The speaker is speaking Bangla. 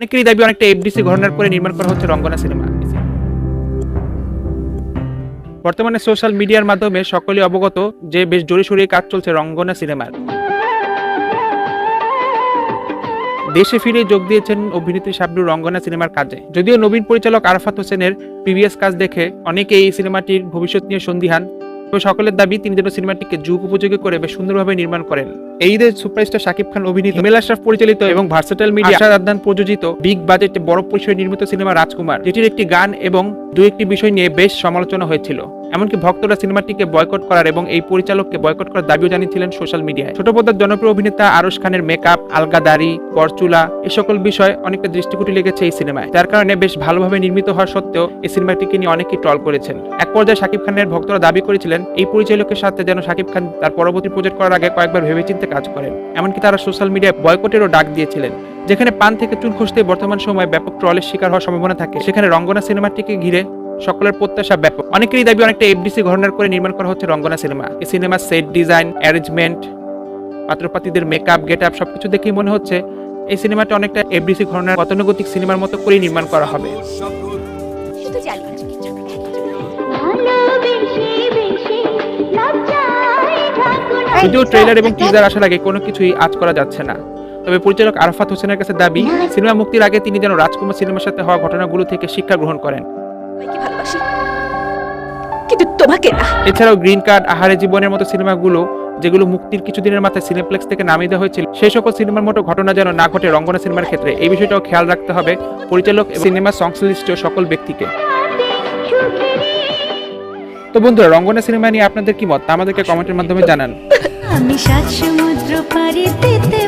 অনেকেরই দাবি অনেকটা এফডিসি ঘটনার পরে নির্মাণ করা হচ্ছে রঙ্গনা সিনেমা। বর্তমানে সোশ্যাল মিডিয়ার মাধ্যমে সকলে অবগত যে বেশ জোরে সোরে কাজ চলছে রঙ্গনা সিনেমার। দেশে ফিরে যোগ দিয়েছেন অভিনেত্রী শাবনূর রঙ্গনা সিনেমার কাজে। যদিও নবীন পরিচালক আরাফাত হোসেনের প্রিভিয়াস কাজ দেখে অনেকে এই সিনেমাটির ভবিষ্যৎ নিয়ে সন্দিহান। তবে সকলের দাবি তিনি যেন সিনেমাটিকে যুগ উপযোগী করে বেশ সুন্দরভাবে নির্মাণ করেন। এই ঈদের সুপারস্টার শাকিব খান অভিনীত হিমেল আশরাফ পরিচালিত এবং ভার্সেটাইল মিডিয়া আশা আদান প্রযোজিত বিগ বাজেট বড় পরিসরে নির্মিত সিনেমা রাজকুমার যেটির একটি গান এবং দু একটি বিষয় নিয়ে বেশ সমালোচনা হয়েছিল। এমনকি ভক্তরা সিনেমাটিকে বয়কট করার এবং এই পরিচালককে বয়কট করার দাবিও জানিয়েছিলেন সোশ্যাল মিডিয়ায়। ছোট পর্দার জনপ্রিয় অভিনেতা আরশ খানের মেকআপ আলগা দাড়ি পরচুলা এ সকল বিষয় অনেকটা দৃষ্টিকুটি লেগেছে এই সিনেমায়। যার কারণে বেশ ভালোভাবে নির্মিত হওয়া সত্ত্বেও এই সিনেমাটিকে নিয়ে অনেকেই ট্রল করেছেন। এক পর্যায়ে শাকিব খানের ভক্তরা দাবি করেছিলেন, এই পরিচালকের সাথে যেন শাকিব খান তার পরবর্তী প্রজেক্ট করার আগে কয়েকবার ভেবেচিন্তে কাজ করেন। এমনকি তারা সোশ্যাল মিডিয়ায় বয়কটেরও ডাক দিয়েছিলেন। যেখানে পান থেকে চুন খসতে বর্তমান সময়ে ব্যাপক ট্রলের শিকার হওয়ার সম্ভাবনা থাকে। সেখানে রঙ্গনা সিনেমাটিকে ঘিরে সকলের প্রত্যাশা ব্যাপক। অনেকেরই দাবি অনেকটা এফডিসি ঘটনার করে নির্মাণ করা হচ্ছে রঙ্গনা সিনেমা। এই সিনেমার সেট ডিজাইন অ্যারেঞ্জমেন্ট পাত্রপাতিদের মেকআপ গেট আপ সবকিছু দেখেই মনে হচ্ছে এই সিনেমাটা অনেকটা এফডিসি ঘটনার গতানুগতিক সিনেমার মতো করেই নির্মাণ করা হবে। যদিও ট্রেলার এবং টিজার আসার আগে কোনো কিছুই আজ করা যাচ্ছে না। তবে পরিচালক আরাফাত হোসেনের কাছে দাবি সিনেমা মুক্তির আগে তিনি যেন রাজকুমার সিনেমার সাথে হওয়া ঘটনাগুলো থেকে শিক্ষা গ্রহণ করেন। সবাইকে ভালোবাসি? কিন্তু তোমাকে না। এছাড়াও গ্রিন কার্ড আহারে জীবনের মতো সিনেমাগুলো যেগুলো মুক্তির কিছুদিনের মাথায় সিনেপ্লেক্স থেকে নামিয়ে দেওয়া হয়েছিল সেই সকল সিনেমার মতো ঘটনা যেন না ঘটে রঙ্গনা সিনেমার ক্ষেত্রে। এই বিষয়টাও খেয়াল রাখতে হবে পরিচালক সিনেমা সংশ্লিষ্ট সকল ব্যক্তিকে। তো বন্ধুরা রঙ্গনা সিনেমা নিয়ে আপনাদের কি মত? তা আমাদেরকে কমেন্টের মাধ্যমে জানান। আমি সাত সমুদ্র পাড়ি দিতে